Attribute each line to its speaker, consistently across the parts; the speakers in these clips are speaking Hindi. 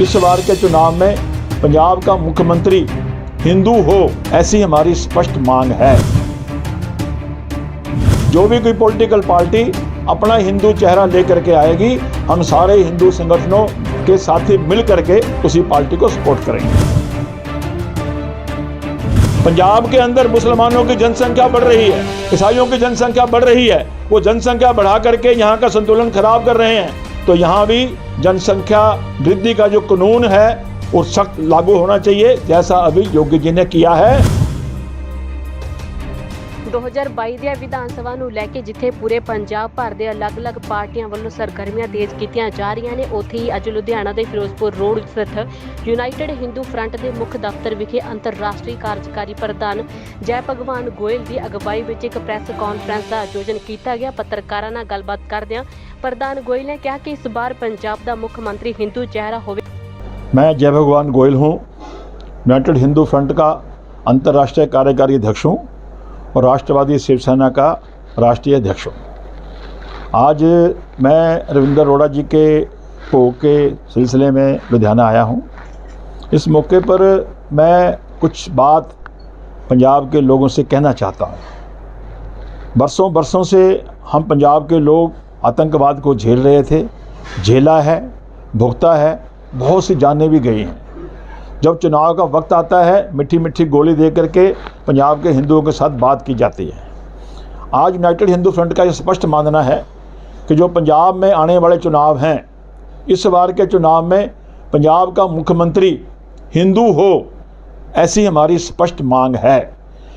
Speaker 1: इस बार के चुनाव में पंजाब का मुख्यमंत्री हिंदू हो, ऐसी हमारी स्पष्ट मांग है। जो भी कोई पॉलिटिकल पार्टी अपना हिंदू चेहरा लेकर के आएगी, हम सारे हिंदू संगठनों के साथी मिल करके उसी पार्टी को सपोर्ट करेंगे। पंजाब के अंदर मुसलमानों की जनसंख्या बढ़ रही है, ईसाइयों की जनसंख्या बढ़ रही है, वो जनसंख्या बढ़ा करके यहाँ का संतुलन खराब कर रहे हैं। तो यहाँ भी जनसंख्या वृद्धि का जो कानून है वो सख्त लागू होना चाहिए, जैसा अभी योगी जी ने किया है।
Speaker 2: 2022 ਦੀਆਂ ਵਿਧਾਨ ਸਭਾ ਨੂੰ ਲੈ ਕੇ ਜਿੱਥੇ ਪੂਰੇ ਪੰਜਾਬ ਭਰ ਦੇ ਅਲੱਗ-ਅਲੱਗ ਪਾਰਟੀਆਂ ਵੱਲੋਂ ਸਰਗਰਮੀਆਂ ਤੇਜ਼ ਕੀਤੀਆਂ ਜਾ ਰਹੀਆਂ ਨੇ ਉੱਥੇ ਹੀ ਅੱਜ ਲੁਧਿਆਣਾ ਦੇ ਫਿਰੋਜ਼ਪੁਰ ਰੋਡ ਸਥਿਤ ਯੂਨਾਈਟਿਡ ਹਿੰਦੂ ਫਰੰਟ ਦੇ ਮੁੱਖ ਦਫ਼ਤਰ ਵਿਖੇ ਅੰਤਰਰਾਸ਼ਟਰੀ ਕਾਰਜਕਾਰੀ ਪ੍ਰਧਾਨ ਜੈ ਭਗਵਾਨ ਗੋਇਲ ਦੀ ਅਗਵਾਈ ਵਿੱਚ ਇੱਕ ਪ੍ਰੈਸ ਕਾਨਫਰੰਸ ਦਾ ਆਯੋਜਨ ਕੀਤਾ ਗਿਆ ਪੱਤਰਕਾਰਾਂ ਨਾਲ ਗੱਲਬਾਤ ਕਰਦਿਆਂ ਪ੍ਰਧਾਨ ਗੋਇਲ ਨੇ ਕਿਹਾ ਕਿ ਇਸ ਵਾਰ ਪੰਜਾਬ ਦਾ ਮੁੱਖ ਮੰਤਰੀ ਹਿੰਦੂ ਚਿਹਰਾ ਹੋਵੇ
Speaker 1: मैं जय भगवान गोयल हूँ यूनाइटेड हिंदू फ्रंट का अंतर्राष्ट्रीय कार्यकारी अध्यक्ष हूँ और राष्ट्रवादी शिवसेना का राष्ट्रीय अध्यक्ष हूँ। आज मैं रविंदर अरोड़ा जी के भोग के सिलसिले में लुधियाना आया हूँ। इस मौके पर मैं कुछ बात पंजाब के लोगों से कहना चाहता हूँ। बरसों बरसों से हम पंजाब के लोग आतंकवाद को झेल रहे थे, झेला है, भुगता है, बहुत सी जानें भी गई हैं। जब चुनाव का वक्त आता है मिठी मिठी गोली दे करके पंजाब के हिंदुओं के साथ बात की जाती है। आज यूनाइटेड हिंदू फ्रंट का ये स्पष्ट मानना है कि जो पंजाब में आने वाले चुनाव हैं, इस बार के चुनाव में पंजाब का मुख्यमंत्री हिंदू हो, ऐसी हमारी स्पष्ट मांग है।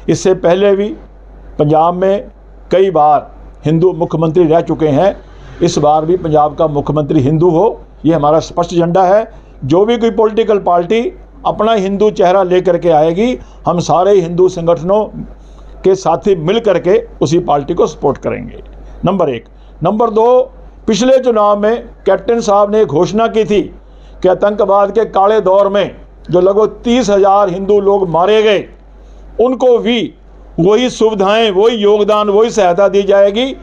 Speaker 1: इससे पहले भी पंजाब में कई बार हिंदू मुख्यमंत्री रह चुके हैं, इस बार भी पंजाब का मुख्यमंत्री हिंदू हो, ये हमारा स्पष्ट एजेंडा है। जो भी कोई पॉलिटिकल पार्टी अपना हिंदू चेहरा लेकर के आएगी। हम सारे हिंदू संगठनों के साथी मिल करके उसी पार्टी को सपोर्ट करेंगे। नंबर एक। नंबर दो, पिछले चुनाव में कैप्टन साहब ने घोषणा की थी कि आतंकवाद के काले दौर में जो लगभग तीस हज़ार हिंदू लोग मारे गए, उनको भी वही सुविधाएँ, वही योगदान, वही सहायता दी जाएगी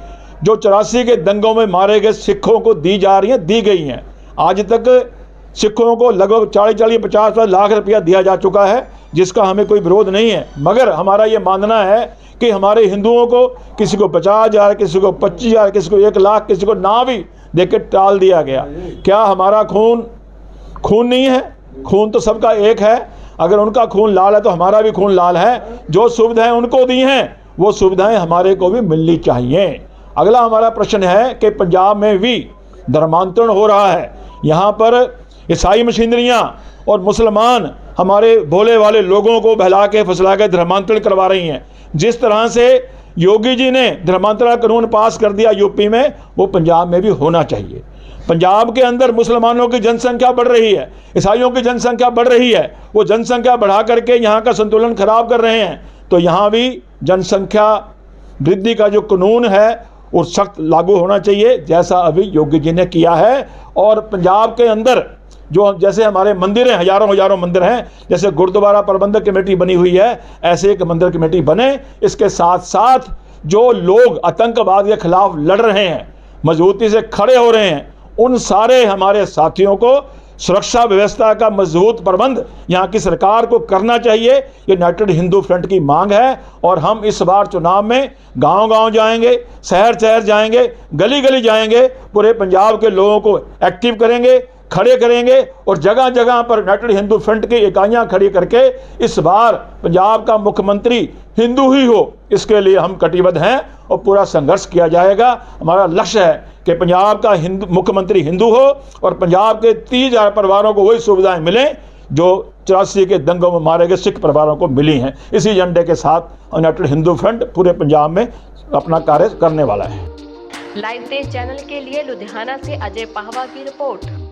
Speaker 1: जो चौरासी के दंगों में मारे गए सिखों को दी जा रही हैं, दी गई हैं। आज तक सिखों को लगभग चालीस चालीस पचास लाख रुपया दिया जा चुका है, जिसका हमें कोई विरोध नहीं है। मगर हमारा ये मानना है कि हमारे हिंदुओं को किसी को पचास हज़ार, किसी को पच्चीस हज़ार, किसी को एक लाख, किसी को ना भी दे के टाल दिया गया। क्या हमारा खून खून नहीं है? खून तो सबका एक है। अगर उनका खून लाल है तो हमारा भी खून लाल है। जो सुविधाएँ उनको दी हैं, वो सुविधाएँ हमारे को भी मिलनी चाहिए। अगला हमारा प्रश्न है कि पंजाब में भी धर्मांतरण हो रहा है। यहाँ पर ईसाई मशीनरियाँ और मुसलमान हमारे भोले वाले लोगों को बहला के, फसला के धर्मांतरण करवा रही हैं। जिस तरह से योगी जी ने धर्मांतरण कानून पास कर दिया यूपी में, वो पंजाब में भी होना चाहिए। पंजाब के अंदर मुसलमानों की जनसंख्या बढ़ रही है, ईसाइयों की जनसंख्या बढ़ रही है, वो जनसंख्या बढ़ा करके यहाँ का संतुलन खराब कर रहे हैं। तो यहाँ भी जनसंख्या वृद्धि का जो कानून है, वो सख्त लागू होना चाहिए, जैसा अभी योगी जी ने किया है। और पंजाब के अंदर जो जैसे हमारे मंदिर हैं, हज़ारों हज़ारों मंदिर हैं, जैसे गुरुद्वारा प्रबंधक कमेटी बनी हुई है, ऐसे एक मंदिर कमेटी बने। इसके साथ साथ जो लोग आतंकवाद के खिलाफ लड़ रहे हैं, मजबूती से खड़े हो रहे हैं, उन सारे हमारे साथियों को सुरक्षा व्यवस्था का मज़बूत प्रबंध यहाँ की सरकार को करना चाहिए। ये यूनाइटेड हिंदू फ्रंट की मांग है और हम इस बार चुनाव में गांव-गांव जाएँगे शहर शहर जाएँगे गली गली जाएँगे, पूरे पंजाब के लोगों को एक्टिव करेंगे। खड़े करेंगे और जगह जगह पर यूनाइटेड हिंदू फ्रंट की इकाइयाँ खड़ी करके इस बार पंजाब का मुख्यमंत्री हिंदू ही हो, इसके लिए हम कटिबद्ध हैं और पूरा संघर्ष किया जाएगा। हमारा लक्ष्य है कि पंजाब का हिंदू, मुख्यमंत्री हिंदू हो और पंजाब के तीस हज़ार परिवारों को वही सुविधाएँ मिलें जो चौरासी के दंगों में मारे गए सिख परिवारों को मिली हैं। इसी एजेंडे के साथ यूनाइटेड हिंदू फ्रंट पूरे पंजाब में अपना कार्य करने वाला है।
Speaker 2: लाइव देश चैनल के लिए लुधियाना से अजय पाहवा की रिपोर्ट।